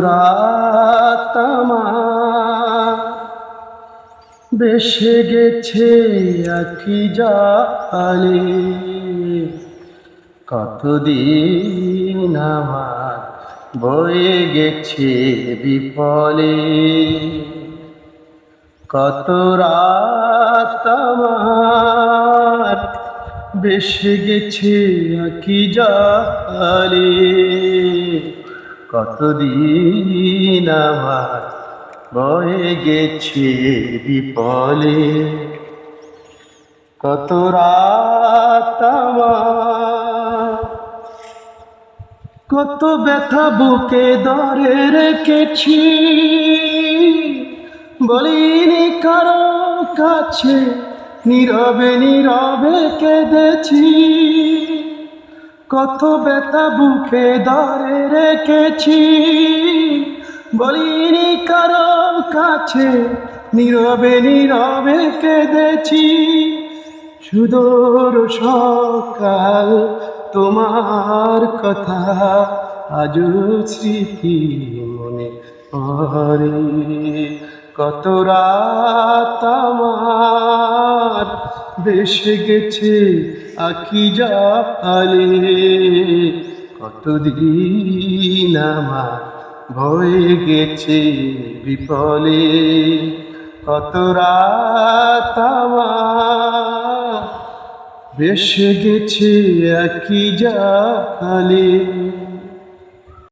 রাত আমার গেছে আখি জালে। কতদিন আমার বয়ে গেছে বিপলে কত রাত আমার বেসে গেছে আখি জালে। কতদিন আমার বয়ে গেছে বিপলে? কত রাত কত ব্যথা বুকে দরে রেখেছি। বলিনি কারও কাছে, নীরবে নীরবে কেঁদেছি। কত ব্যথা বুকে দরে রেখেছি। বলিনি কারও কাছে, নীরবে নীরবে কেঁদেছি। সুদূর সকাল, তোমার কথা আজ স্মৃতি মনে পড়ে। কত রাত আমার বেসে গেছে আখি জালে কতদিন আমার ভয়ে গেছে বিপলে কত রাত আমার বেসে গেছে একই জালে